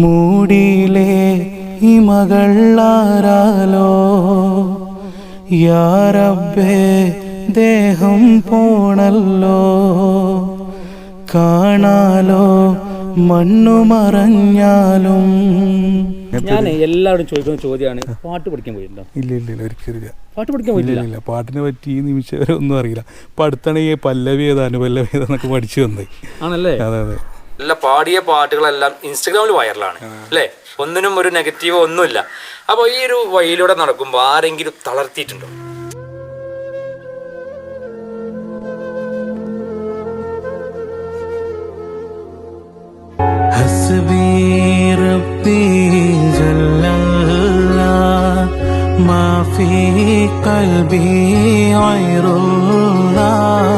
മൂടിയിലെ ഇമകളാരാലോ യാറബേ ദേഹം പോണല്ലോ. കാണാലോ മണ്ണു മറഞ്ഞാലും. ഞാൻ എല്ലാവരും ചോദിക്കുന്ന ചോദ്യമാണ് പാട്ട് പഠിക്കാൻ പോയിട്ടുണ്ടോ ഇല്ല ഇല്ല ഇല്ല ഒരിക്കലില്ല പാട്ട് പഠിക്കാൻ ഇല്ല ഇല്ല പാട്ടിനെ പറ്റി ഈ നിമിഷം വരെ ഒന്നും അറിയില്ല. ഇപ്പം അടുത്താണ് ഈ പല്ലവി ഏതാ അനുപല്ലവി ഏതാന്നൊക്കെ പഠിച്ചു വന്നത് ആണല്ലേ? അതെ അതെ. നല്ല പാടിയ പാട്ടുകളെല്ലാം ഇൻസ്റ്റഗ്രാമിൽ വൈറലാണ് അല്ലേ ഒന്നിനും ഒരു നെഗറ്റീവോ ഒന്നുമില്ല അപ്പോൾ ഈ ഒരു വഴിയിലൂടെ നടക്കുമ്പോൾ ആരെങ്കിലും തളർത്തിയിട്ടുണ്ടോ حسبي ربي جل الله ما في قلبي غير الله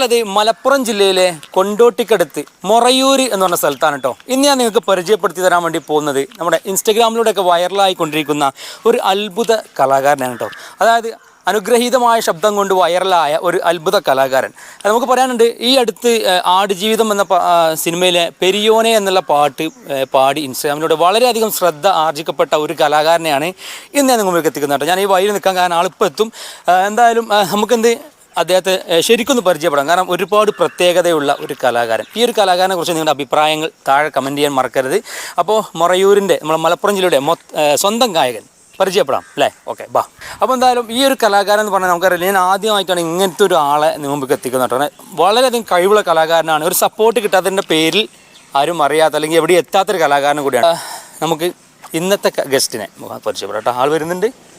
എന്നുള്ളത് മലപ്പുറം ജില്ലയിലെ കൊണ്ടോട്ടിക്കടുത്ത് മൊറയൂര് എന്ന് പറഞ്ഞ സ്ഥലത്താണ് കേട്ടോ ഇന്ന് ഞാൻ നിങ്ങൾക്ക് പരിചയപ്പെടുത്തി തരാൻ വേണ്ടി പോകുന്നത് നമ്മുടെ ഇൻസ്റ്റഗ്രാമിലൂടെയൊക്കെ വൈറലായിക്കൊണ്ടിരിക്കുന്ന ഒരു അത്ഭുത കലാകാരനാണ് കേട്ടോ അതായത് അനുഗ്രഹീതമായ ശബ്ദം കൊണ്ട് വൈറലായ ഒരു അത്ഭുത കലാകാരൻ. നമുക്ക് പറയാനുണ്ട് ഈ അടുത്ത് ആടുജീവിതം എന്ന സിനിമയിലെ പെരിയോനെ എന്നുള്ള പാട്ട് പാടി ഇൻസ്റ്റാഗ്രാമിലൂടെ വളരെയധികം ശ്രദ്ധ ആർജിക്കപ്പെട്ട ഒരു കലാകാരനെയാണ് ഇന്ന് ഞാൻ നിങ്ങൾക്ക് എത്തിക്കുന്നത് കേട്ടോ ഞാൻ ഈ വഴിയിൽ നിൽക്കാൻ കാരണം ആളിപ്പോൾ എത്തും. എന്തായാലും നമുക്കെന്ത് അദ്ദേഹത്തെ ശരിക്കും ശരിക്കൊന്ന് പരിചയപ്പെടാം. കാരണം ഒരുപാട് പ്രത്യേകതയുള്ള ഒരു കലാകാരൻ. ഈ ഒരു കലാകാരനെ കുറിച്ച് നിങ്ങളുടെ അഭിപ്രായങ്ങൾ താഴെ കമന്റ് ചെയ്യാൻ മറക്കരുത്. അപ്പോൾ മൊറയൂരിന്റെ നമ്മുടെ മലപ്പുറം ജില്ലയുടെ സ്വന്തം ഗായകൻ പരിചയപ്പെടാം അല്ലേ? ഓക്കെ ബാ. അപ്പോൾ എന്തായാലും ഈ ഒരു കലാകാരൻ എന്ന് പറഞ്ഞാൽ നമുക്കറിയില്ല ഞാൻ ആദ്യമായിട്ടാണ് ഇങ്ങനത്തെ ഒരാളെ മുമ്പിൽ എത്തിക്കുന്നത് കേട്ടോ. വളരെയധികം കഴിവുള്ള കലാകാരനാണ്. ഒരു സപ്പോർട്ട് കിട്ടാത്തതിന്റെ പേരിൽ ആരും അറിയാത്ത അല്ലെങ്കിൽ എവിടെ എത്താത്തൊരു കലാകാരനും കൂടിയാണ്. നമുക്ക് ഇന്നത്തെ ഗസ്റ്റിനെ പരിചയപ്പെടാം കേട്ടോ. ആൾ വരുന്നുണ്ട്.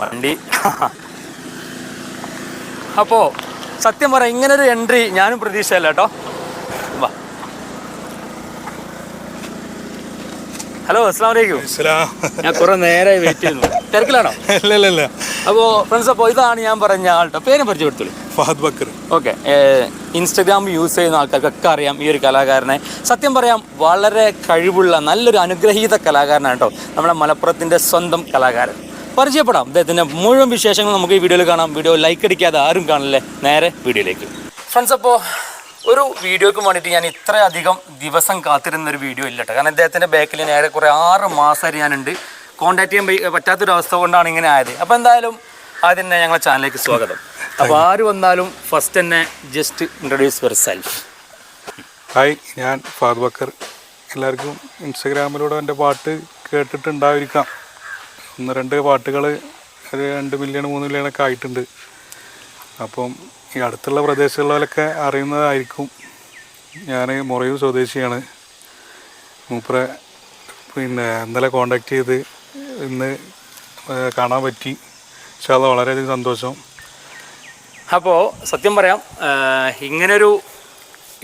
വണ്ടി. അപ്പോൾ സത്യം പറയാം ഇങ്ങനൊരു എൻട്രി ഞാനും പ്രതീക്ഷയല്ല കേട്ടോ. വാ. ഹലോ അസ്സാം വലൈക്കും ഞാൻ കുറെ നേരമായി വെയിറ്റ് ചെയ്യുന്നു. തിരക്കിലാണോ? ഇല്ല ഇല്ല ഇല്ല അപ്പോൾ ഫ്രണ്ട്സ് അപ്പോൾ ഇതാണ് ഞാൻ പറഞ്ഞ ആൾട്ടോ പേര് പരിചയപ്പെടുത്തുള്ളൂ Fahad Bakkar. Okay Instagram use ചെയ്യുന്ന ആൾക്കാർക്കൊക്കെ അറിയാം ഈ ഒരു കലാകാരനെ. സത്യം പറയാം വളരെ കഴിവുള്ള നല്ലൊരു അനുഗ്രഹീത കലാകാരനാണ് കേട്ടോ നമ്മുടെ മലപ്പുറത്തിന്റെ സ്വന്തം കലാകാരൻ. പരിചയപ്പെടാം. അദ്ദേഹത്തിന്റെ മുഴുവൻ വിശേഷങ്ങൾ നമുക്ക് ഈ വീഡിയോയിൽ കാണാം. വീഡിയോ ലൈക്ക് അടിക്കാതെ ആരും കാണില്ലേ. നേരെ വീഡിയോയിലേക്ക്. ഫ്രണ്ട്സ് അപ്പോൾ ഒരു വീഡിയോക്ക് വേണ്ടിയിട്ട് ഞാൻ ഇത്രയധികം ദിവസം കാത്തിരുന്ന ഒരു വീഡിയോ ഇല്ല കേട്ടോ കാരണം അദ്ദേഹത്തിന്റെ ബാക്കിൽ നേരെ ഏറെക്കുറെ ആറ് മാസമായിട്ട് ഞാനുണ്ട്. കോൺടാക്ട് ചെയ്യാൻ പറ്റാത്തൊരവസ്ഥ പറ്റാത്തൊരു അവസ്ഥ കൊണ്ടാണ് ഇങ്ങനെ ആയത്. അപ്പോൾ എന്തായാലും ആദ്യം തന്നെ ഞങ്ങളെ ചാനലിലേക്ക് സ്വാഗതം. അപ്പോൾ ആര് വന്നാലും ഫസ്റ്റ് തന്നെ just introduce yourself hi ഞാൻ ഫാദ് ബക്കർ. എല്ലാവർക്കും ഇൻസ്റ്റഗ്രാമിലൂടെ എന്റെ പാട്ട് കേട്ടിട്ടുണ്ടായിരിക്കാം. ഒന്ന് രണ്ട് പാട്ടുകൾ ഒരു രണ്ട് മില്യൺ മൂന്ന് മില്യൺ ഒക്കെ ആയിട്ടുണ്ട്. അപ്പം ഈ അടുത്തുള്ള പ്രദേശങ്ങളിലൊക്കെ അറിയുന്നതായിരിക്കും. ഞാൻ മുറയൂർ സ്വദേശിയാണ്. മൂപ്പറെ പിന്നെ ഇന്നലെ കോണ്ടാക്ട് ചെയ്ത് ഇന്ന് കാണാൻ പറ്റി. പക്ഷെ അത് വളരെയധികം സന്തോഷം. അപ്പോൾ സത്യം പറയാം ഇങ്ങനൊരു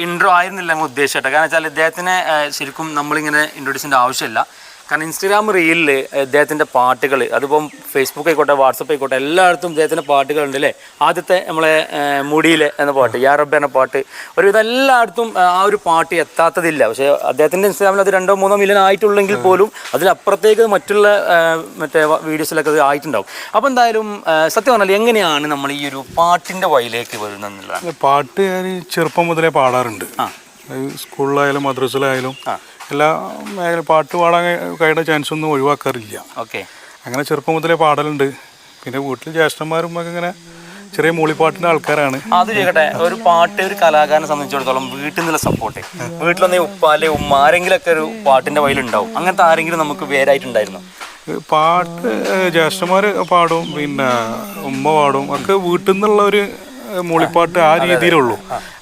ഇൻട്രോ ആയിരുന്നില്ല നമ്മൾ ഉദ്ദേശിച്ചിട്ട്. കാരണം വെച്ചാൽ ഇദ്ദേഹത്തിനെ ശരിക്കും നമ്മളിങ്ങനെ ഇൻട്രൊഡ്യൂസിന്റെ ആവശ്യമില്ല. കാരണം ഇൻസ്റ്റഗ്രാം റീലിൽ ഇദ്ദേഹത്തിന്റെ പാട്ടുകൾ അതിപ്പം ഫേസ്ബുക്ക് ആയിക്കോട്ടെ വാട്സപ്പ് ആയിക്കോട്ടെ എല്ലായിടത്തും ഇദ്ദേഹത്തിന്റെ പാട്ടുകളുണ്ട് അല്ലേ? ആദ്യത്തെ നമ്മളെ മുടിയിലെ എന്ന പാട്ട് യാ റബ്ബ് എന്ന പാട്ട് ഒരുവിധം എല്ലായിടത്തും ആ ഒരു പാട്ട് എത്താത്തതില്ല. പക്ഷേ അദ്ദേഹത്തിന്റെ ഇൻസ്റ്റാഗ്രാമിൽ അത് രണ്ടോ മൂന്നോ മില്യൺ ആയിട്ടുള്ളെങ്കിൽ പോലും അതിലപ്പുറത്തേക്ക് മറ്റുള്ള മറ്റേ വീഡിയോസിലൊക്കെ അത് ആയിട്ടുണ്ടാവും. അപ്പോൾ എന്തായാലും സത്യം പറഞ്ഞാൽ എങ്ങനെയാണ് നമ്മൾ ഈ ഒരു പാട്ടിന്റെ വഴിയിലേക്ക് വരുന്നത് പാട്ട് ഞാൻ ചെറുപ്പം മുതലേ പാടാറുണ്ട്. സ്കൂളിലായാലും മദ്രസിലായാലും ആ. എല്ലാ മേഖല പാട്ട് പാടാൻ കഴിയുന്ന ചാൻസ് ഒന്നും ഒഴിവാക്കാറില്ല. ഓക്കെ. അങ്ങനെ ചെറുപ്പം മുതലേ പാടലുണ്ട്. പിന്നെ വീട്ടിൽ ജ്യേഷ്ഠന്മാരും ഒക്കെ ഇങ്ങനെ ചെറിയ മൂളിപ്പാട്ടിന്റെ ആൾക്കാരാണ്. അത് ചെയ്യട്ടെ ഒരു പാട്ട് ഒരു കലാകാരനെ സംബന്ധിച്ചിടത്തോളം വീട്ടിൽ നിന്നുള്ള സപ്പോർട്ട് വീട്ടിലൊന്നേ ഉപ്പ അല്ലെ ഉമ്മ ആരെങ്കിലും ഒക്കെ ഒരു പാട്ടിന്റെ വയലുണ്ടാവും. അങ്ങനത്തെ ആരെങ്കിലും നമുക്ക് വേരായിട്ടുണ്ടായിരുന്നു? പാട്ട് ജ്യേഷ്ഠന്മാർ പാടും. പിന്നെ ഉമ്മ പാടും. ഒക്കെ വീട്ടിൽ നിന്നുള്ള ഒരു മൂളിപ്പാട്ട് ആ രീതിയിലുള്ളു.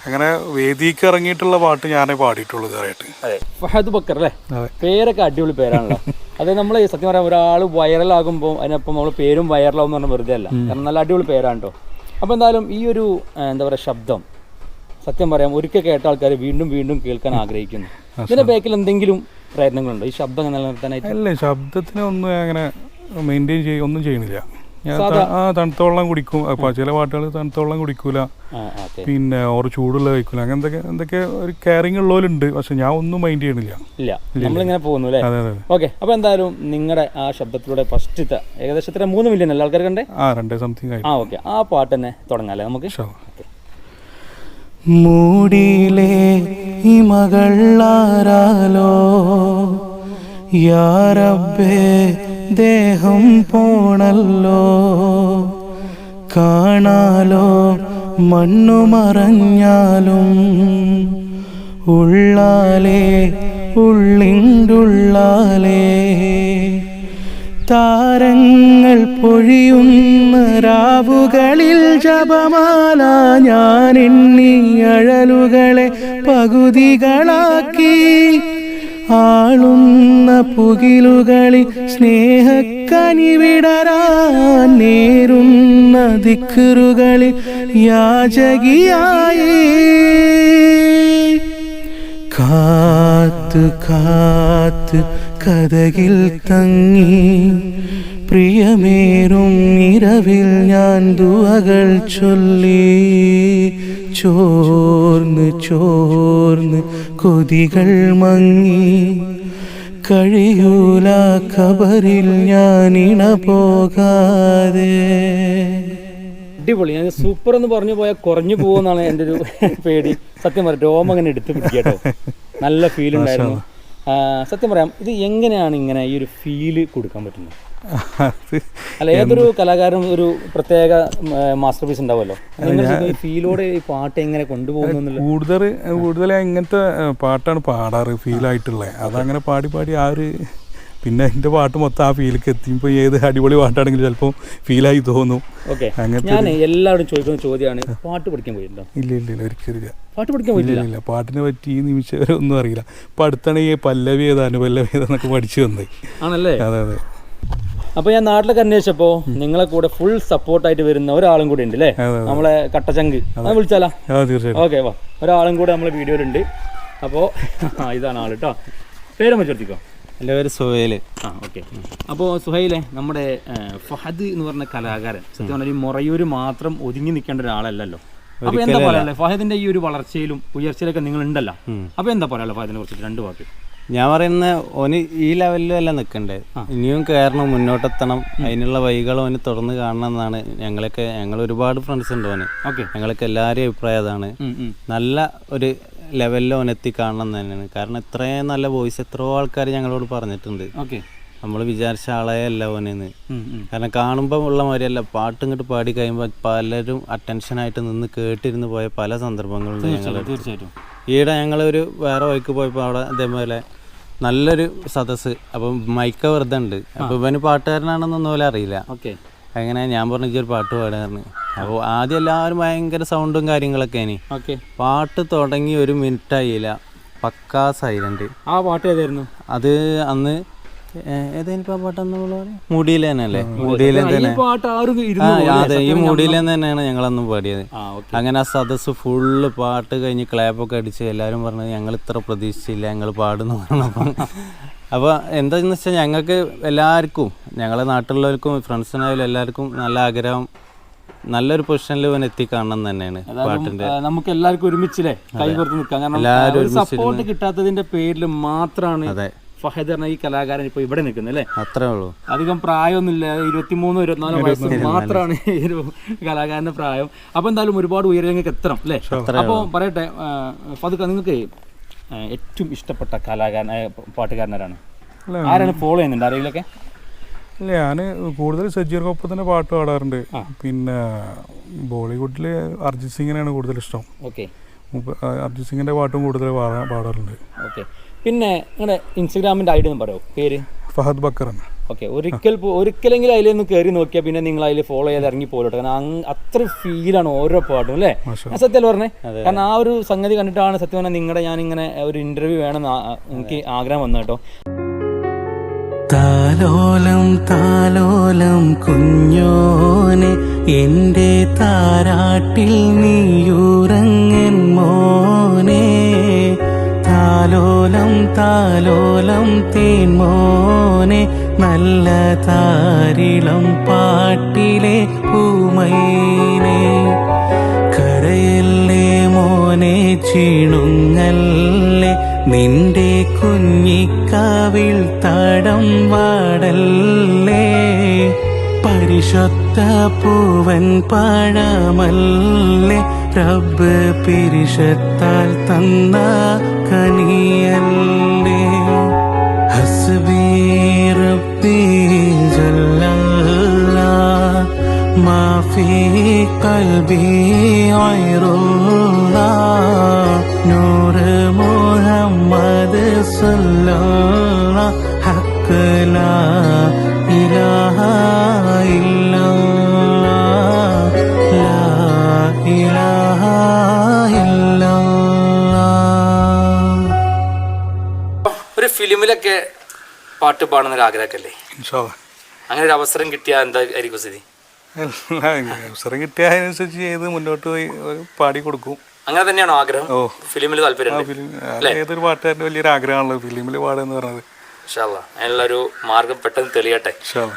അങ്ങനെ വേദിക്ക് ഇറങ്ങിയിട്ടുള്ള പാട്ട് ഞാനേ പാടിയിട്ടുള്ളൂ ഇതായിട്ട് അതെ. ഫഹദ് ബക്കർ അല്ലേ? അതെ. പേരൊക്കെ അടിപൊളി പേരാണല്ലോ. അത് നമ്മൾ സത്യം പറയാം ഒരാൾ വൈറലാകുമ്പോൾ അതിനപ്പം നമ്മൾ പേരും വൈറലാവും എന്ന് പറഞ്ഞാൽ വെറുതെ അല്ല. കാരണം നല്ല അടിപൊളി പേരാണ് കേട്ടോ അപ്പോൾ എന്തായാലും ഈ ഒരു എന്താ പറയുക ശബ്ദം സത്യം പറയാം ഒരിക്കൽ കേട്ട ആൾക്കാർ വീണ്ടും വീണ്ടും കേൾക്കാൻ ആഗ്രഹിക്കുന്നു. ഇതിന്റെ ബാക്കിൽ എന്തെങ്കിലും പ്രയത്നങ്ങളുണ്ടോ? ഈ ശബ്ദം നിലനിർത്താനായിട്ട് അല്ല ശബ്ദത്തിനൊന്നും അങ്ങനെ മെയിന്റെയിൻ ചെയ്യ ഒന്നും ആ തണുത്ത വെള്ളം കുടിക്കും. അപ്പൊ ചില പാട്ടുകൾ തണുത്ത വെള്ളം കുടിക്കൂല. പിന്നെ ഓർ ചൂടുള്ള കഴിക്കൂല. അങ്ങനെ എന്തൊക്കെ എന്തൊക്കെ ഒരു കെയറിങ് ഉള്ളവരുണ്ട്. പക്ഷെ ഞാൻ ഒന്നും മൈൻഡ് ചെയ്യണില്ല. ഇല്ല. നമ്മളിങ്ങനെ പോകുന്നു അല്ലേ? അതെ അതെ ഓക്കെ. അപ്പോൾ എന്തായാലും നിങ്ങളുടെ ആ ശബ്ദത്തിലൂടെ ഫസ്റ്റത്തെ ഏകദേശം എത്ര മൂന്ന് മില്യൺ അല്ലേ ആൾക്കാർ കണ്ടേ? ആ രണ്ടേ സംതിങ് ആയി. ആ ഓക്കെ. ആ പാട്ട് തന്നെ തുടങ്ങാല്ലേ നമുക്ക്? മൂടിയിലെ ഇമകളാരാലോ യാറബ്ബേ ദേഹം പോണല്ലോ. കാണാലോ മണ്ണു മറഞ്ഞാലും. ഉള്ളാലേ ഉള്ളിണ്ടുള്ളാലേ താരങ്ങൾ പൊഴിയുന്ന രാവുകളിൽ ജപമാല ഞാൻ എണ്ണി അഴലുകളെ പകുതികളാക്കി. ആളുന്ന പുകിലുകളിൽ സ്നേഹക്കനിവിടരാൻ നേരുന്ന ദിക്കറുകളിൽ യാചകിയായി. കാത്ത് കാത്ത് കഥകിൽ തങ്ങി പ്രിയമേറും ഇരവിൽ ഞാൻ ദുവകൾ ചൊല്ലി. ചോർന്ന് ചോർന്ന് കൊതികൾ മങ്ങി. കഴിയൂല ഖബറിൽ ഞാൻ ഇണ പോകാതെ. അടിപൊളി. ഞാൻ സൂപ്പർ എന്ന് പറഞ്ഞു പോയാൽ കുറഞ്ഞു പോകുമെന്നാണ് എന്റെ ഒരു പേടി. സത്യം പറയാം രോമം അങ്ങനെ എടുത്ത് പിടിക്കട്ടോ. നല്ല ഫീൽ ഉണ്ടായിരുന്നു. സത്യം പറയാം ഇത് എങ്ങനെയാണ് ഇങ്ങനെ ഈ ഒരു ഫീൽ കൊടുക്കാൻ പറ്റുന്നത്? അല്ല ഏതൊരു കലാകാരനും ഒരു പ്രത്യേക മാസ്റ്റർ പീസ് ഉണ്ടാവുമല്ലോ. ഫീലോടെ ഈ പാട്ട് എങ്ങനെ കൊണ്ടുപോകുന്നു കൂടുതൽ കൂടുതൽ ഇങ്ങനത്തെ പാട്ടാണ് പാടാറ് ഫീലായിട്ടുള്ളത് അതങ്ങനെ പാടി പാടി ആ ഒരു പിന്നെ എന്റെ പാട്ട് മൊത്തം ആ ഫീലിലേക്ക് എത്തിയപ്പോൾ ഏത് അടിപൊളി പാട്ടാണെങ്കിലും ചിലപ്പോൾ ഫീലായി തോന്നും. ഓക്കെ. ഞാൻ എല്ലാവരും ചോദിക്കുന്ന ചോദ്യമാണ്. പാട്ട് പഠിക്കാൻ പോയിട്ടുണ്ടോ? ഇല്ല ഇല്ല ഇല്ല ഒരിക്കലും പാട്ട് പഠിക്കാൻ പോയിട്ടില്ല? ഇല്ല പാട്ടിനെ പറ്റി ഈ നിമിഷം വരെ ഒന്നും അറിയില്ല. ഇപ്പം അടുത്താണ് ഈ പല്ലവി ഏതാണ് അനുപല്ലവി ഏതെന്നൊക്കെ പഠിച്ചു വന്നത് ആണല്ലേ? അതെ അതെ. അപ്പോൾ ഞാൻ നാട്ടിലൊക്കെ അന്വേഷിച്ചപ്പോൾ നിങ്ങളെ കൂടെ ഫുൾ സപ്പോർട്ടായിട്ട് വരുന്ന ഒരാളും കൂടി ഉണ്ട് അല്ലേ. നമ്മളെ കട്ടച്ചങ്ക് അത്. വിളിച്ചാലാ? ഓക്കെ വാ. ഒരാളും കൂടെ നമ്മളെ വീഡിയോയിലുണ്ട്. അപ്പോൾ ഇതാണ് ആൾ കേട്ടോ പേര് വെച്ചെടുത്തിക്കോ എന്റെ പേര് സുഹേൽ. ആ ഓക്കെ. അപ്പോൾ സുഹൈലെ നമ്മുടെ ഫഹദ് എന്ന് പറഞ്ഞ കലാകാരൻ സത്യം പറഞ്ഞാൽ ഈ മൊറയൂര് മാത്രം ഒതുങ്ങി നിൽക്കേണ്ട ഒരാളല്ലല്ലോ. അപ്പൊ എന്താ പറയാ ഫഹദിന്റെ ഈ ഒരു വളർച്ചയിലും ഉയർച്ചയിലൊക്കെ നിങ്ങൾ ഉണ്ടല്ലോ അപ്പൊ എന്താ പറയാ ഫഹദിനെ കുറിച്ചിട്ട്? രണ്ട് വാക്ക്. ഞാൻ പറയുന്ന ഓന് ഈ ലെവലിലും അല്ല നിൽക്കണ്ടേ ഇനിയും കയറണം മുന്നോട്ടെത്തണം. അതിനുള്ള വഴികൾ ഓന് തുറന്ന് കാണണം എന്നാണ് ഞങ്ങളൊക്കെ ഞങ്ങൾ ഒരുപാട് ഫ്രണ്ട്സ് ഉണ്ട് ഓന്. ഓക്കെ. ഞങ്ങളൊക്കെ എല്ലാവരെയും അഭിപ്രായം അതാണ്. നല്ല ഒരു ലെവലിൽ ഓനെത്തി കാണണം എന്ന് തന്നെയാണ്. കാരണം ഇത്രയും നല്ല വോയിസ് എത്രയോ ആൾക്കാർ ഞങ്ങളോട് പറഞ്ഞിട്ടുണ്ട്. ഓക്കെ. നമ്മൾ വിചാരിച്ച ആളെ അല്ല ഓനെന്ന്. കാരണം കാണുമ്പോൾ ഉള്ള മാതിരിയല്ല പാട്ട് ഇങ്ങോട്ട് പാടി കഴിയുമ്പോൾ പലരും അറ്റൻഷനായിട്ട് നിന്ന് കേട്ടിരുന്ന് പോയ പല സന്ദർഭങ്ങളുണ്ട് ഞങ്ങൾ തീർച്ചയായിട്ടും. ഈയിടെ ഞങ്ങൾ ഒരു വേറെ വഴിക്ക് പോയപ്പോൾ അവിടെ അതേപോലെ നല്ലൊരു സദസ് അപ്പം മൈക്ക വെറുതെ ഉണ്ട്. അപ്പൊ ഇവന് പാട്ടുകാരനാണെന്നൊന്നും പോലെ അറിയില്ല. ഓക്കെ. അങ്ങനെ ഞാൻ പറഞ്ഞു "ഇജ്ജ് ഒരു പാട്ട് പാടായിരുന്നു അപ്പോൾ ആദ്യം എല്ലാവരും ഭയങ്കര സൗണ്ടും കാര്യങ്ങളൊക്കെ ഇനി ഓക്കെ. പാട്ട് തുടങ്ങി ഒരു മിനിറ്റ് ആയില്ല. പക്കാ സൈലന്റ് ആ പാട്ട് ഏതായിരുന്നു? അത് അന്ന് ഏതായാലും പാട്ടെന്ന് തന്നെ. പാട്ട് ആരും ആ ഇരുന്ന് അതെ ഈ മുടിയിലെ തന്നെയാണ് ഞങ്ങളന്ന് പാടിയത്. അങ്ങനെ ആ സദസ്സ് ഫുള്ള് പാട്ട് കഴിഞ്ഞ് ക്ലാപ്പൊക്കെ അടിച്ച് എല്ലാവരും പറഞ്ഞത് ഞങ്ങൾ ഇത്ര പ്രതീക്ഷിച്ചില്ല ഞങ്ങൾ പാടുന്നു പറഞ്ഞപ്പം. അപ്പോൾ എന്താണെന്ന് വെച്ചാൽ ഞങ്ങൾക്ക് എല്ലാവർക്കും ഞങ്ങളെ നാട്ടിലുള്ളവർക്കും ഫ്രണ്ട്സിനായാലും എല്ലാവർക്കും നല്ല ആഗ്രഹം നല്ലൊരു പൊസിഷനിൽ ഇവൻ എത്തിക്കാണണം തന്നെയാണ് പാട്ടിന്റെ. നമുക്ക് എല്ലാവർക്കും ഒരുമിച്ചില്ലേ? കൈ കൊടുത്ത് നിൽക്കാം. കാരണം സപ്പോർട്ട് കിട്ടാത്തതിന്റെ പേരിൽ മാത്രമാണ് അതെ. ഫഹദ് എന്ന ഈ കലാകാരൻ ഇപ്പൊ ഇവിടെ നിൽക്കുന്നത് അല്ലേ? അത്രേ ഉള്ളൂ. അധികം പ്രായമൊന്നുമില്ല. ഇരുപത്തിമൂന്നോ ഇരുപത്തിനാലോ വയസ്സ് മാത്രമാണ് ഈ ഒരു കലാകാരന്റെ പ്രായം. അപ്പൊ എന്തായാലും ഒരുപാട് ഉയരങ്ങൾക്ക് എത്തണം അല്ലേ? അപ്പോൾ പറയട്ടെ ഫതുക്ക നിങ്ങൾക്ക് ഏറ്റവും ഇഷ്ടപ്പെട്ട കലാകാരൻ പാട്ടുകാരനാരാണ്? ആരാണ് ഫോളോ ചെയ്യുന്നുണ്ട്? ആരെങ്കിലൊക്കെ? അല്ല ഞാൻ കൂടുതൽ സജീർ കൊപ്പത്തിന്റെ പാട്ട് പാടാറുണ്ട്. പിന്നെ ബോളിവുഡിൽ അർജിത് സിംഗിനെയാണ് കൂടുതൽ ഇഷ്ടം. ഓക്കെ. അർജിത് സിംഗിന്റെ പാട്ടും കൂടുതൽ പാടാ പാടാറുണ്ട്. ഓക്കെ. പിന്നെ നിങ്ങളുടെ ഇൻസ്റ്റഗ്രാമിന്റെ ഐഡി ഒന്ന് പറയുമോ പേര്? ഫഹദ് ബക്കർ ഓക്കെ ഒരിക്കൽ ഒരിക്കലെങ്കിലും അതിലൊന്ന് കയറി നോക്കിയാൽ പിന്നെ നിങ്ങൾ അതിൽ ഫോളോ ചെയ്ത് ഇറങ്ങി പോലോട്ടെ കാരണം അത്ര ഫീലാണ് ഓരോ പാട്ടും അല്ലേ? സത്യം പറഞ്ഞേ കാരണം ആ ഒരു സംഗതി കണ്ടിട്ടാണ് സത്യം പറഞ്ഞാൽ നിങ്ങളുടെ ഇങ്ങനെ ഒരു ഇന്റർവ്യൂ വേണം എനിക്ക് ആഗ്രഹം വന്നു കേട്ടോ. താലോലം താലോലം കുഞ്ഞോനെ എന്റെ താരാട്ടിൽ നീയുറങ്ങൻ മോനെ. താ ആലോലം താലോലം തേൻമോനെ നല്ല താരിളം പാട്ടിലെ പൂമൈനെ. കരയല്ലേ മോനെ ചീണുങ്ങല്ലേ നിന്റെ കുഞ്ഞിക്കാവിൽ തടം വാടല്ലേ. പരിശുദ്ധ പൂവൻ പഴമല്ലേ റബ്ബ് പിരിശത്താൽ തന്ന കനിയല്ലേ? ഹസ്ബി റബ്ബി ജല്ലല്ലാ മാ ഫീ ഖൽബി ഫിലിമിലൊക്കെ പാട്ട് പാടുന്നൊരു ആഗ്രഹമൊക്കെ അങ്ങനെ ഒരു അവസരം കിട്ടിയാൽ എന്തായിരിക്കും സ്ഥിതി? അവസരം കിട്ടിയ അതിനനുസരിച്ച് ചെയ്ത് മുന്നോട്ട് പോയി പാടി കൊടുക്കും. അങ്ങനെ തന്നെയാണോ ആഗ്രഹം? ഓ. ഫിലിമിൽ താല്പര്യം ഏതൊരു പാട്ടുകാരന്റെ വലിയൊരു ആഗ്രഹമാണല്ലോ ഫിലിമിൽ പാടുക എന്ന് പറഞ്ഞത്. ഇൻഷാല്ല അതിനുള്ളൊരു മാർഗം പെട്ടെന്ന് തെളിയട്ടെ.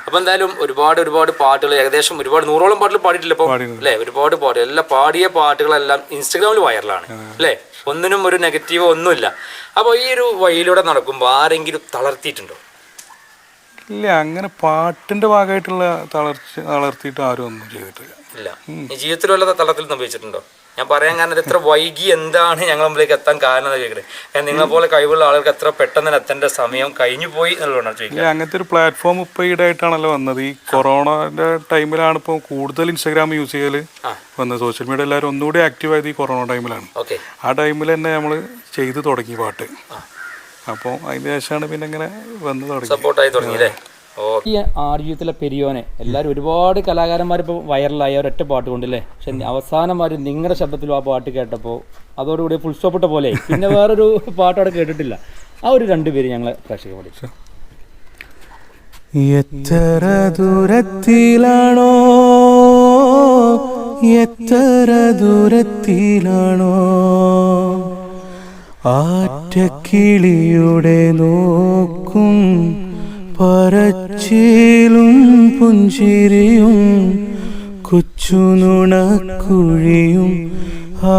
അപ്പൊ എന്തായാലും ഒരുപാട് ഒരുപാട് പാട്ടുകൾ ഏകദേശം ഒരുപാട് നൂറോളം പാട്ടുകൾ പാടിയിട്ടില്ല ഇപ്പൊ. അല്ലേ? ഒരുപാട് പാട്ട് എല്ലാ പാടിയ പാട്ടുകളെല്ലാം ഇൻസ്റ്റഗ്രാമിൽ വൈറലാണ്. അല്ലേ? ഒന്നിനും ഒരു നെഗറ്റീവ് ഒന്നുമില്ല. അപ്പോൾ ഈ ഒരു വഴിയിലൂടെ നടക്കുമ്പോൾ ആരെങ്കിലും തളർത്തിയിട്ടുണ്ടോ? ഇല്ല അങ്ങനെ പാട്ടിന്റെ ഭാഗമായിട്ടുള്ള തളർച്ച തളർത്തിയിട്ട് ആരും ഒന്നും ചെയ്തിട്ടില്ല. ഇല്ല. ജീവിതത്തിൽ വല്ല തളർത്തിൽ സംഭവിച്ചിട്ടുണ്ടോ? ഞാൻ പറയാൻ കാരണം ഇത്ര എത്ര വൈകി എന്താണ് ഞങ്ങൾ മുമ്പിലേക്ക് എത്താൻ കാരണം എന്ന് ചോദിക്കുന്നത് നിങ്ങളെ പോലെ കഴിവുള്ള ആളുകൾക്ക് എത്ര പെട്ടെന്ന് തന്നെ എത്തേണ്ട സമയം കഴിഞ്ഞു പോയി എന്നുള്ളതാണ് ചോദിക്കുന്നത് അങ്ങനത്തെ ഒരു പ്ലാറ്റ്ഫോം ഇപ്പോൾ ഈടായിട്ടാണല്ലോ വന്നത്. ഈ കൊറോണയുടെ ടൈമിലാണ് ഇപ്പോൾ കൂടുതൽ ഇൻസ്റ്റാഗ്രാം യൂസ് ചെയ്യൽ. വന്നത്. സോഷ്യൽ മീഡിയ എല്ലാവരും ഒന്നുകൂടി ആക്റ്റീവ് ആയത് ഈ കൊറോണ ടൈമിലാണ്. ഓക്കെ ആ ടൈമിൽ തന്നെ നമ്മൾ ചെയ്തു തുടങ്ങി പാട്ട്. അപ്പോൾ അതിന് ശേഷമാണ് പിന്നെ ഇങ്ങനെ വന്ന് തുടങ്ങി. സപ്പോർട്ടായി തുടങ്ങി അല്ലേ? ഈ ആർജീവിതത്തിലെ പെരിയോനെ എല്ലാവരും ഒരുപാട് കലാകാരന്മാർ ഇപ്പോൾ വൈറലായ ഒരൊറ്റ പാട്ട് കൊണ്ടല്ലേ? പക്ഷെ അവസാനം അവർ നിങ്ങളുടെ ശബ്ദത്തിലും ആ പാട്ട് കേട്ടപ്പോൾ അതോടുകൂടി ഫുൾ സ്റ്റോപ്പ് ഇട്ട പോലെ. പിന്നെ വേറൊരു പാട്ട് അവിടെ കേട്ടിട്ടില്ല. ആ ഒരു രണ്ടുപേര് ഞങ്ങളെ പ്രേക്ഷക പഠിച്ചു എത്ര ദൂരത്തിലാണോ? എത്ര ദൂരത്തിലാണോ? ആറ്റക്കിളിയുടെ നോക്കും പറച്ചിലും പുഞ്ചിരിയും കൊച്ചുനുണക്കുഴിയും ആ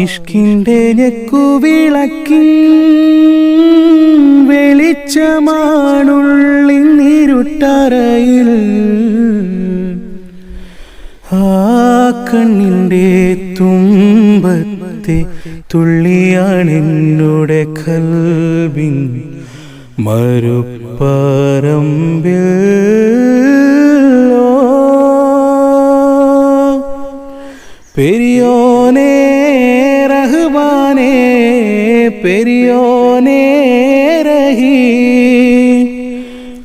ഇഷ്കിന്റെ ഞെക്കുവിളക്കിൻ വെളിച്ചമാണുള്ളിരുട്ടറയിൽ ആ കണ്ണിന്റെ തുമ്പത്തെ തുള്ളിയാണ് എന്നോടെ കൽബിൻ. മറുപ്പറമ്പിൽ പെരിയോനേ റഹ്മാനേ പെരിയോനേ റഹീ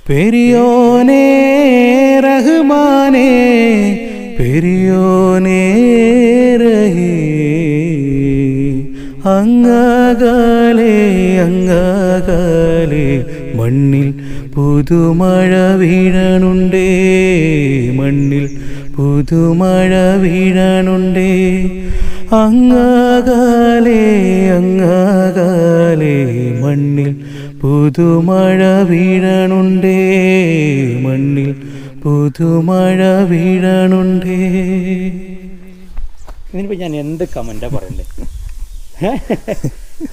പെരിയോനേ റഹ്മാനേ പെരിയോനേ റഹീ അങ്ങകലെ അങ്ങകലെ മണ്ണിൽ പുതുമഴ വീഴണുണ്ടേ മണ്ണിൽ പുതുമഴ വീഴണുണ്ടേ. അങ്ങകലെ അങ്ങകലെ മണ്ണിൽ പുതുമഴ വീഴണുണ്ടേ മണ്ണിൽ പുതുമഴ വീഴണുണ്ടേ. ഇതിനിപ്പോൾ ഞാൻ എന്ത് കമന്റാണ് പറയണ്ടേ?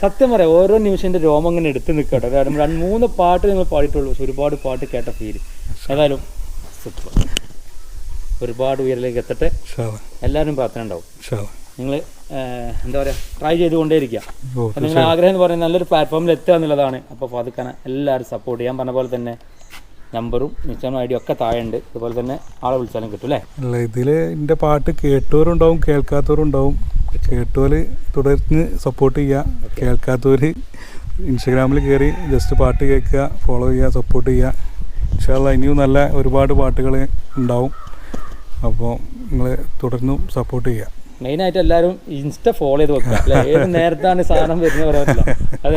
സത്യം പറയാം ഓരോ നിമിഷം എന്റെ രോമം ഇങ്ങനെ എടുത്ത് നിൽക്കട്ടെ. കാരണം രണ്ട് മൂന്ന് പാട്ട് നിങ്ങൾ പാടിയിട്ടുള്ളൂ പക്ഷെ ഒരുപാട് പാട്ട് കേട്ട ഫീൽ ഏതായാലും ഒരുപാട് ഉയരിലേക്ക് എത്തട്ടെ. എല്ലാവരും പ്രാർത്ഥന ഉണ്ടാവും. നിങ്ങൾ എന്താ പറയുക ട്രൈ ചെയ്തുകൊണ്ടേയിരിക്കുക. നിങ്ങൾ ആഗ്രഹം എന്ന് പറയുന്നത് നല്ലൊരു പ്ലാറ്റ്ഫോമിൽ എത്തുക എന്നുള്ളതാണ്. അപ്പോൾ ഫാദുഖാന എല്ലാവരും സപ്പോർട്ട് ചെയ്യാൻ പറഞ്ഞ പോലെ തന്നെ നമ്പറും ഇൻസ്റ്റാഗ്രാം ഐ ഡി ഒക്കെ താഴെ ഉണ്ട് അതുപോലെ തന്നെ ആളെ വിളിച്ചാലും കിട്ടും അല്ല? ഇതിൽ എന്റെ പാട്ട് കേട്ടവരുണ്ടാവും കേൾക്കാത്തവരുണ്ടാവും. കേട്ടവർ തുടർന്ന് സപ്പോർട്ട് ചെയ്യുക കേൾക്കാത്തവർ ഇൻസ്റ്റഗ്രാമിൽ കയറി ജസ്റ്റ് പാട്ട് കേൾക്കുക ഫോളോ ചെയ്യുക സപ്പോർട്ട് ചെയ്യുക. ഇൻഷാല്ല ഇനിയും നല്ല ഒരുപാട് പാട്ടുകൾ ഉണ്ടാവും. അപ്പോൾ നിങ്ങൾ തുടർന്നും സപ്പോർട്ട് ചെയ്യുക. മെയിനായിട്ട് എല്ലാവരും ഇൻസ്റ്റ ഫോളോ ചെയ്ത് വെക്കുക. ഏത് നേരത്താണ് സാധനം വരുന്നത് പറയാൻ പറ്റില്ല. അത്.